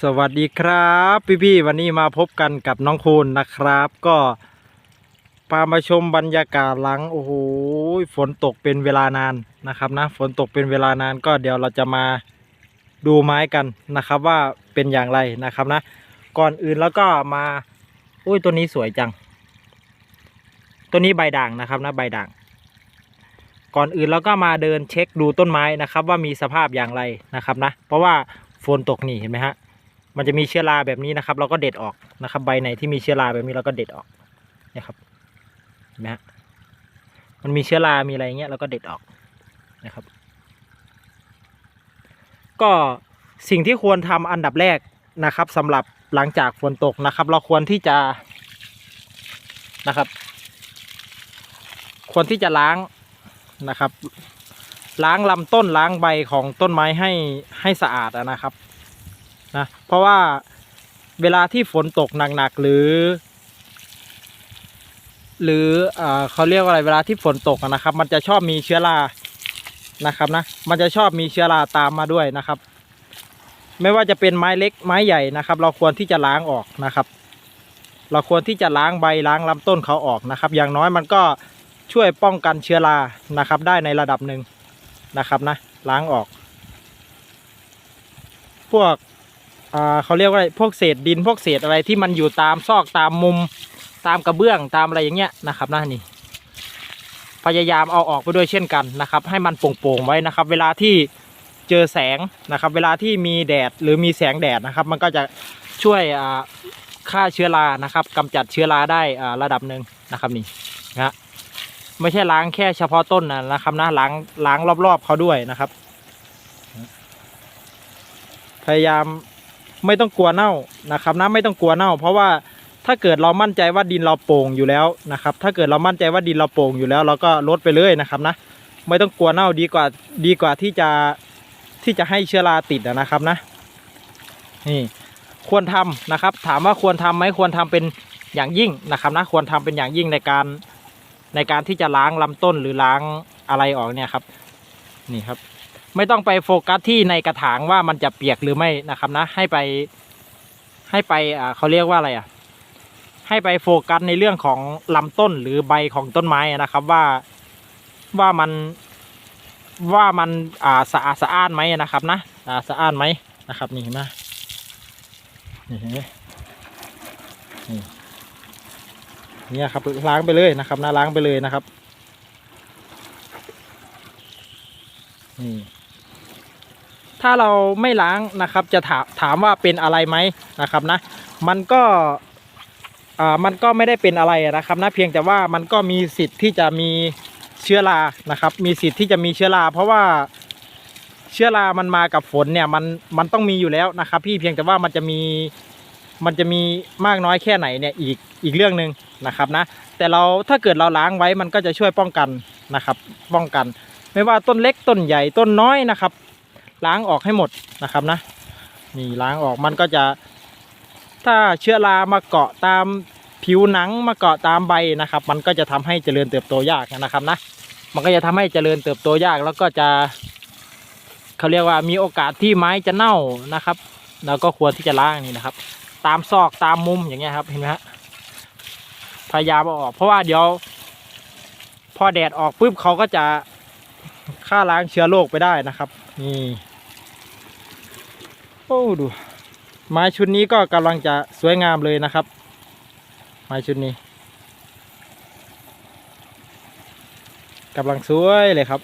สวัสดีครับพี่ๆวันนี้มาพบกันกับน้องคูณนะครับ ก็พามาชมบรรยากาศหลังโอ้โหฝนตกเป็นเวลานานนะครับนะฝนตกเป็นเวลานานก็เดี๋ยวเราจะมาดูไม้กันนะครับว่าเป็นอย่างไรนะครับนะ ก่อนอื่นแล้วก็มาอุ้ยตัวนี้สวยจัง ตัวนี้ใบด่างนะครับนะใบด่าง ก่อนอื่นเราก็มาเดินเช็คดูต้นไม้นะครับ ว่ามีสภาพอย่างไรนะครับนะ เพราะว่าฝนตกนี่เห็นไหมฮะ มันจะมีเชื้อราแบบนี้นะครับ เราก็เด็ดออกนะครับ ใบไหนที่มีเชื้อราแบบนี้เราก็เด็ดออกนี่ยครับเห็นไหมฮะมันมีเชื้อรา มีอะไรเงี้ยเราก็เด็ดออกนะครับ ก็สิ่งที่ควรทำอันดับแรกนะครับสำหรับหลังจากฝนตกนะครับ เราควรที่จะนะครับ ควรที่จะล้างนะครับ ล้างลำต้นล้างใบของต้นไม้ให้ให้สะอาดนะครับ นะเพราะว่าเวลาที่ฝนตกหนักๆหรือ หรือเอเขาเรียกว่าอะไรเวลาที่ฝนตกนะครับ มันจะชอบมีเชื้อรานะครับนะมันจะชอบมีเชื้อราตามมาด้วยนะครับ ไม่ว่าจะเป็นไม้เล็กไม้ใหญ่นะครับ เราควรที่จะล้างออกนะครับ เราควรที่จะล้างใบล้างลำต้นเขาออกนะครับ อย่างน้อยมันก็ช่วยป้องกันเชื้อรานะครับ ได้ในระดับหนึ่งนะครับนะล้างออก พวก อ่าเขาเรียกว่าอะไรพวกเศษดินพวกเศษอะไรที่มันอยู่ตามซอกตามมุมตามกระเบื้องตามอะไรอย่างเงี้ยนะครับนะนี่พยายามเอาออกไปด้วยเช่นกันนะครับ ให้มันโป่งๆไว้นะครับ เวลาที่เจอแสงนะครับ เวลาที่มีแดดหรือมีแสงแดดนะครับ มันก็จะช่วยฆ่าเชื้อรานะครับกำจัดเชื้อราได้ระดับหนึ่งนะครับนี่นะไม่ใช่ล้างแค่เฉพาะต้นนะนะครับนะล้างล้างรอบๆเขาด้วยนะครับ พยายาม ไม่ต้องกลัวเน่านะครับนะไม่ต้องกลัวเน่า เพราะว่าถ้าเกิดเรามั่นใจว่าดินเราโป่งอยู่แล้วนะครับ ถ้าเกิดเรามั่นใจว่าดินเราโป่งอยู่แล้ว เราก็ลดไปเลยนะครับนะไม่ต้องกลัวเน่าดีกว่าดีกว่าที่จะที่จะให้เชื้อราติดนะครับนะนี่ควรทำนะครับ ถามว่าควรทำไหมควรทำเป็นอย่างยิ่งนะครับนะควรทำเป็นอย่างยิ่งในการในการที่จะล้างลำต้นหรือล้างอะไรออกเนี่ยครับ นี่ครับ ไม่ต้องไปโฟกัสที่ในกระถางว่ามันจะเปียกหรือไม่นะครับนะ ให้ไปให้ไปอ่าเขาเรียกว่าอะไรอะ ให้ไปโฟกัสในเรื่องของลำต้นหรือใบของต้นไม้นะครับว่าว่ามันว่ามันอ่าสะอาดสะอ้านไหมนะครับนะอ่าสะอ้านไหมนะครับนี่เห็นไหมนี่เห็นไหมนี่เนี่ยครับล้างไปเลยนะครับนะล้างไปเลยนะครับ ถ้าเราไม่ล้างนะครับ จะถามถามว่าเป็นอะไรไหมนะครับนะ มันก็อ่ามันก็ไม่ได้เป็นอะไรนะครับนะเพียงแต่ว่ามันก็มีสิทธิ์ที่จะมีเชื้อรานะครับ มีสิทธิ์ที่จะมีเชื้อราเพราะว่าเชื้อรามันมากับฝนเนี่ยมันมันต้องมีอยู่แล้วนะครับ พี่เพียงแต่ว่ามันจะมีมันจะมีมากน้อยแค่ไหนเนี่ยอีกอีกเรื่องหนึ่งนะครับนะ แต่เราถ้าเกิดเราล้างไว้มันก็จะช่วยป้องกันนะครับ ป้องกัน ไม่ว่าต้นเล็กต้นใหญ่ต้นน้อยนะครับ ล้างออกให้หมดนะครับนะนี่ล้างออกมันก็จะ ถ้าเชื้อรามาเกาะตามผิวหนังมาเกาะตามใบนะครับ มันก็จะทำให้เจริญเติบโตยากนะครับนะมันก็จะทำให้เจริญเติบโตยากแล้วก็จะเขาเรียกว่ามีโอกาสที่ไม้จะเน่านะครับเราก็ควรที่จะล้างนี่นะครับ ตามซอกตามมุมอย่างเงี้ยครับเห็นไหมฮะพยายามเอาออก เพราะว่าเดี๋ยว พอแดดออกปุ๊บเขาก็จะฆ่าล้างเชื้อโรคไปได้นะครับ นี่ โอ้ดู ไม้ชุดนี้ก็กำลังจะสวยงามเลยนะครับ ไม้ชุดนี้กำลังสวยเลยครับ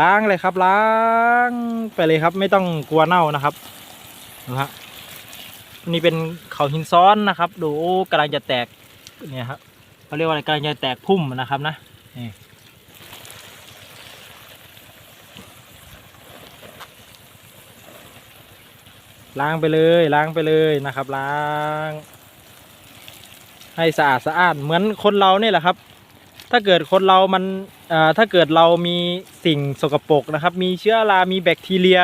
ล้างเลยครับล้างไปเลยครับ ไม่ต้องกลัวเน่านะครับนะฮะนี่เป็นเขาหินซ้อนนะครับ ดูกำลังจะแตกเนี่ยครับเขาเรียกว่าอะไรกำลังจะแตกพุ่มนะครับนะนี่ ล้างไปเลยล้างไปเลยนะครับ ล้าง ให้สะอาดสะอาดเหมือนคนเราเนี่ยแหละครับ ถ้าเกิดคนเรามันถ้าเกิดเรามีสิ่งสกปรกนะครับ มีเชื้อรามีแบคทีเรีย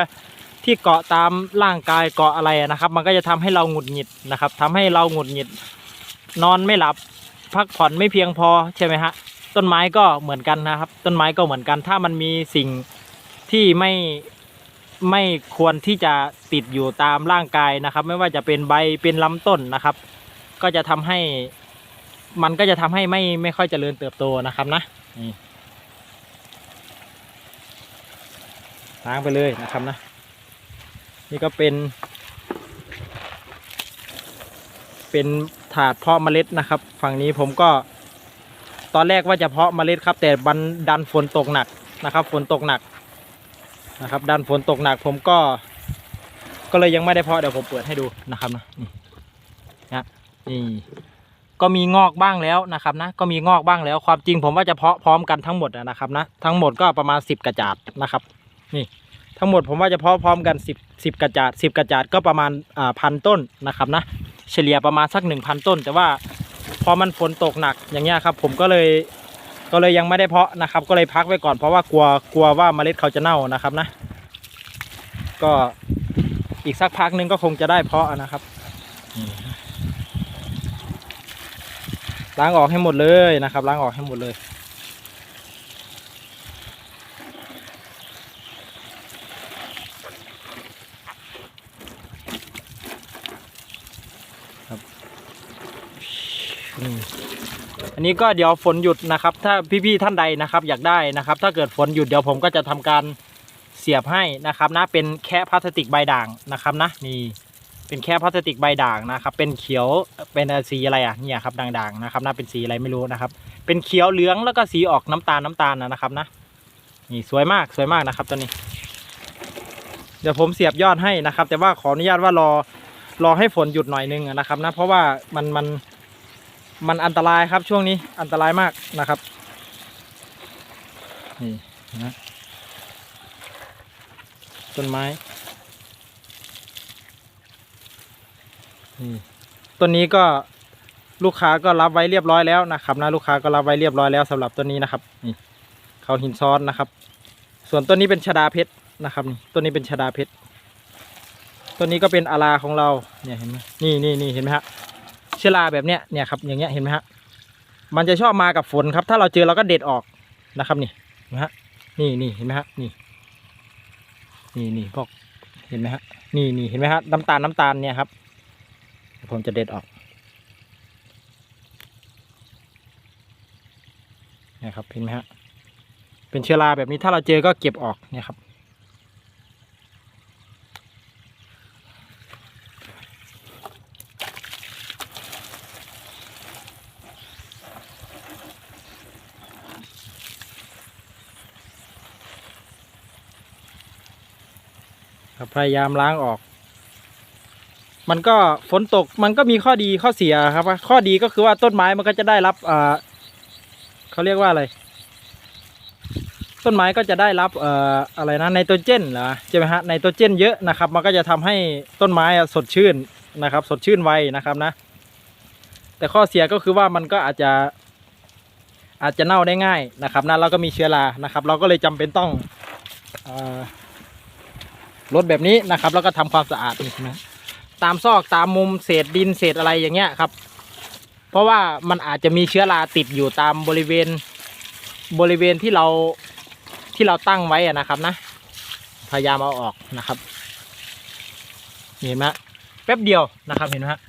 ที่เกาะตามร่างกายเกาะอะไรนะครับ มันก็จะทำให้เราหงุดหงิดนะครับทำให้เราหงุดหงิด นอนไม่หลับพักผ่อนไม่เพียงพอใช่ไหมฮะต้นไม้ก็เหมือนกันนะครับ ต้นไม้ก็เหมือนกัน ถ้ามันมีสิ่งที่ไม่ ไม่ควรที่จะติดอยู่ตามร่างกายนะครับ ไม่ว่าจะเป็นใบเป็นลำต้นนะครับ ก็จะทำให้ มันก็จะทำให้ไม่ไม่ค่อยเจริญเติบโตนะครับนะนี่ล้างไปเลยนะครับนะ นี่ก็เป็น เป็นถาดเพาะเมล็ดนะครับ ฝั่งนี้ผมก็ ตอนแรกว่าจะเพาะเมล็ดครับ แต่บันดันฝนตกหนักนะครับ ฝนตกหนัก นะครับดันฝนตกหนักผมก็ ก็เลยยังไม่ได้เพาะเดี๋ยวผมเปิดให้ดูนะครับนะนี่นะนี่ก็มีงอกบ้างแล้วนะครับนะก็มีงอกบ้างแล้วความจริงผมว่าจะเพาะพร้อมกันทั้งหมดนะครับนะทั้งหมดก็ประมาณ 10 กระจาดนะครับ นี่ทั้งหมดผมว่าจะเพาะพร้อมกัน 10 10 กระจาด 10 กระจาดก็ประมาณอ่าพันต้นนะครับนะเฉลี่ยประมาณสัก 1,000 ต้น แต่ว่าพอมันฝนตกหนักอย่างเงี้ยครับผมก็เลย ก็เลยยังไม่ได้เพาะนะครับ ก็เลยพักไว้ก่อนเพราะว่ากลัวกลัวว่าเมล็ดเขาจะเน่านะครับนะ ก็อีกสักพักนึงก็คงจะได้เพาะนะครับล้างออกให้หมดเลยนะครับ ล้างออกให้หมดเลยอืม อันนี้ก็เดี๋ยวฝนหยุดนะครับ ถ้าพี่ๆท่านใดนะครับ อยากได้นะครับ ถ้าเกิดฝนหยุดเดี๋ยวผมก็จะทำการเสียบให้นะครับนะเป็นแค่พลาสติกใบด่างนะครับนะนี่เป็นแค่พลาสติกใบด่างนะครับ เป็นเขียวเป็นสีอะไรอะเนี่ยครับด่างๆนะครับนะเป็นสีอะไรไม่รู้นะครับ เป็นเขียวเหลืองแล้วก็สีออกน้ำตาลน้ำตาลนะนะครับนะนี่สวยมากสวยมากนะครับตัวนี้ เดี๋ยวผมเสียบยอดให้นะครับ แต่ว่าขออนุญาตว่ารอรอให้ฝนหยุดหน่อยนึงนะครับนะเพราะว่ามันมัน มันอันตรายครับช่วงนี้อันตรายมากนะครับนี่นะต้นไม้นี่ต้นนี้ก็ลูกค้าก็รับไว้เรียบร้อยแล้วนะครับนะลูกค้าก็รับไว้เรียบร้อยแล้วสำหรับต้นนี้นะครับนี่เขาหินซ้อนนะครับ ส่วนต้นนี้เป็นชดาเพชรนะครับนี่ต้นนี้เป็นชดาเพชรต้นนี้ก็เป็นอาราของเราเนี่ยเห็นไหมนี่นี่นี่เห็นไหมฮะ เชื้อราแบบเนี้ยเนี่ยครับอย่างเงี้ยเห็นไหมฮะมันจะชอบมากับฝนครับ ถ้าเราเจอเราก็เด็ดออกนะครับนี่นะฮะนี่นี่เห็นไหมฮะนี่นี่นี่พวกเห็นไหมฮะนี่นี่เห็นไหมฮะน้ำตาลน้ำตาลเนี่ยครับ ผมจะเด็ดออกนี่ยครับเห็นไหมฮะเป็นเชื้อราแบบนี้ถ้าเราเจอก็เก็บออกเนี่ยครับ ครับพยายามล้างออก มันก็ฝนตกมันก็มีข้อดีข้อเสียครับ ข้อดีก็คือว่าต้นไม้มันก็จะได้รับเอ่อเขาเรียกว่าอะไร ต้นไม้ก็จะได้รับเอ่ออะไรนะไนโตรเจนเหรอใช่ไหมฮะไนโตรเจนเยอะนะครับ มันก็จะทำให้ต้นไม้สดชื่นนะครับ สดชื่นไวนะครับนะ แต่ข้อเสียก็คือว่ามันก็อาจจะอาจจะเน่าได้ง่ายนะครับนะแล้วก็มีเชื้อรานะครับ เราก็เลยจำเป็นต้องอ รถแบบนี้นะครับ แล้วก็ทำความสะอาดนี่นะตามซอกตามมุมเศษดินเศษอะไรอย่างเงี้ยครับ เพราะว่ามันอาจจะมีเชื้อราติดอยู่ตามบริเวณบริเวณที่เราที่เราตั้งไว้นะครับนะ พยายามเอาออกนะครับเห็นไหมแป๊บเดียวนะครับเห็นไหมฮะ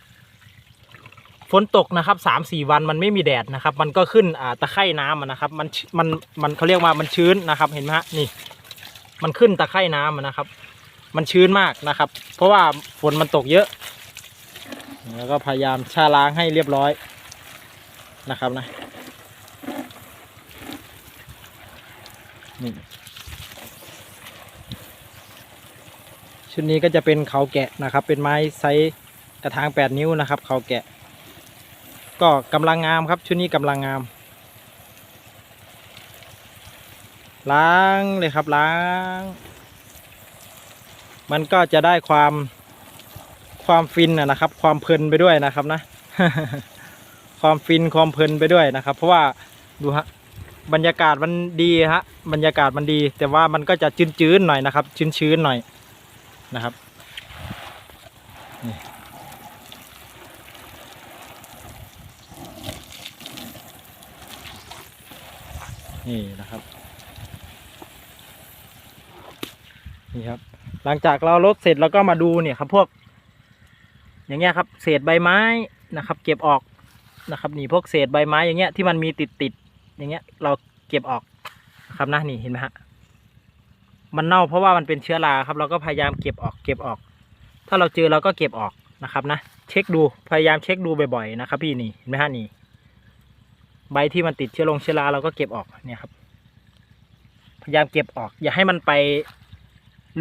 ฝนตกนะครับสามสี่วันมันไม่มีแดดนะครับ มันก็ขึ้นอ่าตะไคร่น้ำนะครับ มันมันมันเขาเรียกว่ามันชื้นนะครับ เห็นไหมฮะนี่ มันขึ้นตะไคร่น้ำอะนะครับ มันชื้นมากนะครับ เพราะว่าฝนมันตกเยอะ แล้วก็พยายามชาล้างให้เรียบร้อยนะครับนะนี่ชุดนี้ก็จะเป็นเขาแกะนะครับ เป็นไม้ไซส์กระถางแปดนิ้วนะครับ เขาแกะ ก็กำลังงามครับ ชุดนี้กำลังงาม ล้างเลยครับล้าง มันก็จะได้ความความฟินนะครับ ความเพลินไปด้วยนะครับนะ ความฟินความเพลินไปด้วยนะครับ เพราะว่าดูฮะบรรยากาศมันดีฮะบรรยากาศมันดี แต่ว่ามันก็จะชื้นๆหน่อยนะครับ ชื้นๆหน่อยนะครับนี่นะครับ นี่ครับ หลังจากเราลดเสร็จเราก็มาดูเนี่ยครับพวก อย่างเงี้ยครับ เศษใบไม้นะครับ เก็บออกนะครับนี่พวกเศษใบไม้อย่างเงี้ยที่มันมีติดติดอย่างเงี้ย เราเก็บออกนะครับนะนี่เห็นไหมฮะมันเน่าเพราะว่ามันเป็นเชื้อราครับ เราก็พยายามเก็บออกเก็บออก ถ้าเราเจอเราก็เก็บออกนะครับนะเช็คดูพยายามเช็คดูบ่อยๆนะครับ พี่นี่เห็นไหมฮะนี่ใบที่มันติดเชื้อลงเชื้อราเราก็เก็บออกเนี่ยครับ พยายามเก็บออก อย่าให้มันไป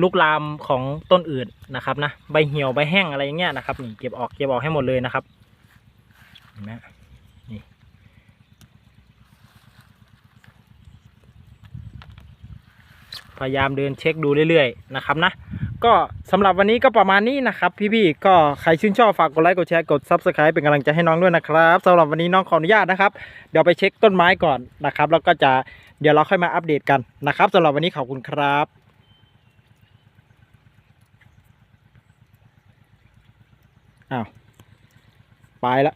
ลุกลามของต้นอื่นนะครับนะใบเหี่ยวใบแห้งอะไรอย่างเงี้ยนะครับนี่เก็บออกเก็บออกให้หมดเลยนะครับเห็นไหมนี่พยายามเดินเช็คดูเรื่อยๆนะครับนะก็สำหรับวันนี้ก็ประมาณนี้นะครับ พี่ๆก็ใครชื่นชอบฝากกดไลค์กดแชร์กด Subscribe เป็นกำลังใจให้น้องด้วยนะครับสำหรับวันนี้น้องขออนุญาตนะครับ เดี๋ยวไปเช็คต้นไม้ก่อนนะครับ แล้วก็จะเดี๋ยวเราค่อยมาอัปเดตกันนะครับสำหรับวันนี้ขอบคุณครับ อ้าว ไปละ